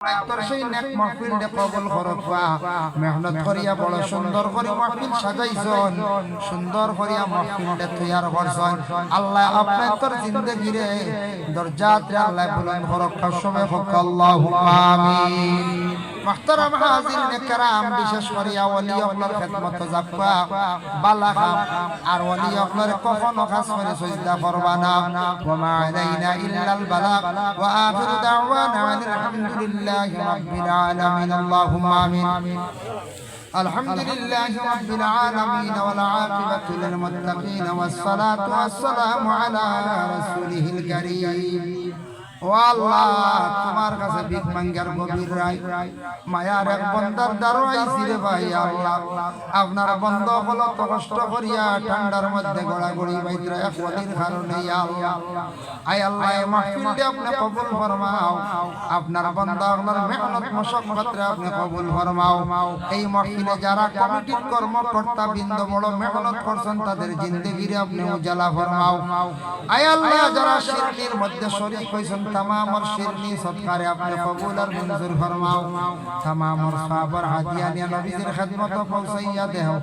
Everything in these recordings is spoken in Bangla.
তোর সেই নেক মাহফিল দে কবুল করবা মেহনত করিয়া বড় সুন্দর করে মাহফিল সাজাইছন। সুন্দর করিয়া মাহফিল দে محترم حاضرین کرام বিশেষ করিয়া ওলি আপনার খেদমত জাপা বালা খাম আর ওলি আপনার কখনো খাস করে সজদা করবা না ওয়া মা আলাইনা ইল্লাল বালাগ ওয়া আখিরু দাওয়ানা আলহামদুলিল্লাহি রাব্বিল আলামিন আল্লাহুম্মা আমিন الحمد لله رب العالمين والعاقبة للمتقين والصلاة والسلام على رسوله الكريم ও কাছে ভিক মাঙ্গার গভীর এক বন্দার দ্বারো আপনার বন্ধ হলো তো কষ্ট করিয়া ঠান্ডার মধ্যে গড়াগড়ি বাইতরা এক কারণে আয় আল্লাহ কবুল ফরমাও। আপনার বন্ধ, আপনার মেহনত মশক্কতরে আপনি কবুল ফরমাও। এই মাহফিলে যারা কমিটির কর্মকর্তা, বৃন্দ বড় মেহনত করছেন, তাদের জিন্দগিরে আপনি উজালা ফরমাও। আয় আল্লাহ, যারা শিরকির মধ্যে শরীক হয়েছেন তামামর শিরনি সৎকারে আপনি তামামর সাবর হাদিয়া নিয়া নবীজির খিদমত পৌঁছাইয়া দেও।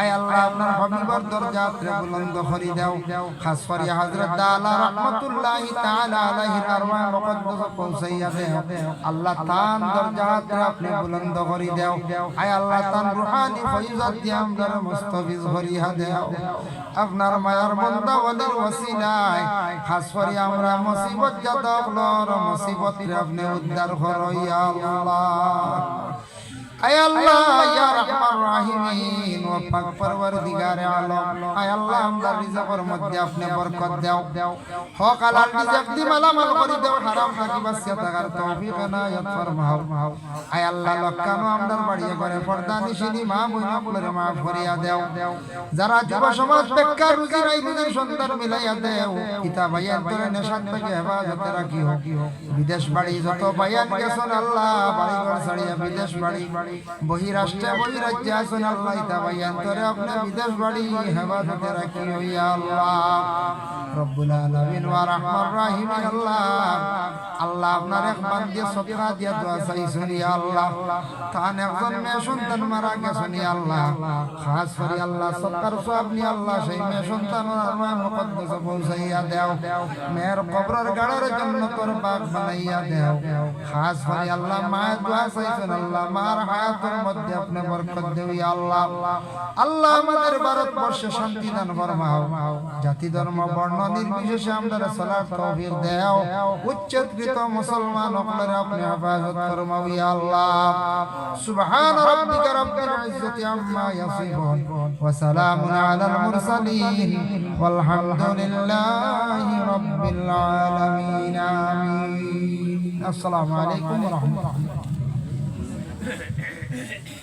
আয় আল্লাহ রে বুলন্দ করি দেও। খাস করি হযরত দালা রাহমাতুল্লাহি তাআলা আলাইহি আরওয়াহ মুকদ্দাস পৌঁছাইয়া দেও। আল্লাহ তান দরজাত রে আপনি বুলন্দ করি দেও। আয় আল্লাহ, তান রুহানি ফয়জাত দিয়ে আমদার মুস্তাফিজ করিয়া দেও। আপনার মায়ার বন্দা ওলির ওসিলায় খাস করি আমরা মুসিবত যত হলর মুসিবত রে আপনি উদ্ধার করো আল্লাহ। আয় আল্লাহ ইয়া রহমান রাহিমিন ও পাক পরওয়ারদিগারে আলম। আয় আল্লাহ আমরা রিজকের মধ্যে আপনি বরকত দাও। হক হালাল রিজক দি মালামাল করি দাও হারাম নাকি বাসিয়া থাকার তৌফিক এনায়েত ফরমাও। আয় আল্লাহ লক্কানো আমদার বাড়িয়ে করে পর্দা নিশিনি মা বইন আপনারে মাফ করিয়া দেও। যারা যুব সমাজ বেকার রুজি নাই রুজির সন্তান মিলাইয়া দেও। কিতা ভাইয়ান তোরে নেশান থেকে হেফাজতে রাখিও। বিদেশ বাড়ি যত ভাইয়ান গেছেন আল্লাহ বাড়ি ঘর ছাড়িয়া বিদেশ বাড়ি। বহিরাষ্ট্রে বহিরাজ্যে আছেন আল্লাহ, ইতা ভাইয়ান তোরে আপনি বিদেশ বাড়ি হেফাজতে রাখিও ইয়া আল্লাহ। রব্বুল আলামিন ওয়া রাহমান রাহিম আল্লাহ। আল্লাহ আপনার এক বান্দে সদকা দিয়া দোয়া চাইছেন, ইয়া আল্লাহ। তান একজন মেয়ে সন্তান মারা গেছেন, ইয়া আল্লাহ। খাস করে আল্লাহ সরকার সব নিয়ে আল্লাহ, সেই মেয়ে সন্তান আমার মুকদ্দাস পৌঁছাইয়া দেও। মেয়ের কবরের গাড়ের জন্য তোর বাগ বানাইয়া দেও। খাস করে আল্লাহ, মায়ের দোয়া চাইছেন আল্লাহ, মার হায়াতের মধ্যে আপনি বরকত ইয়া আল্লাহ। আল্লাহ আমাদের ভারতবর্ষে শান্তি দান ফরমাও। জাতি, ধর্ম, বর্ণ নির্বিশেষে আমরা তৌফিক উচ্চকৃত মুসলমান সকলের আপনি হেফাজত ফরমাও ইয়া আল্লাহ। সুবহান ইজ্জতি আম্মা ইয়াসিফুন। ওয়া সালামুন আলাল মুরসালিন। alamin আমিন। আসসালামু আলাইকুম ওয়া রাহমাতুল্লাহ। Heh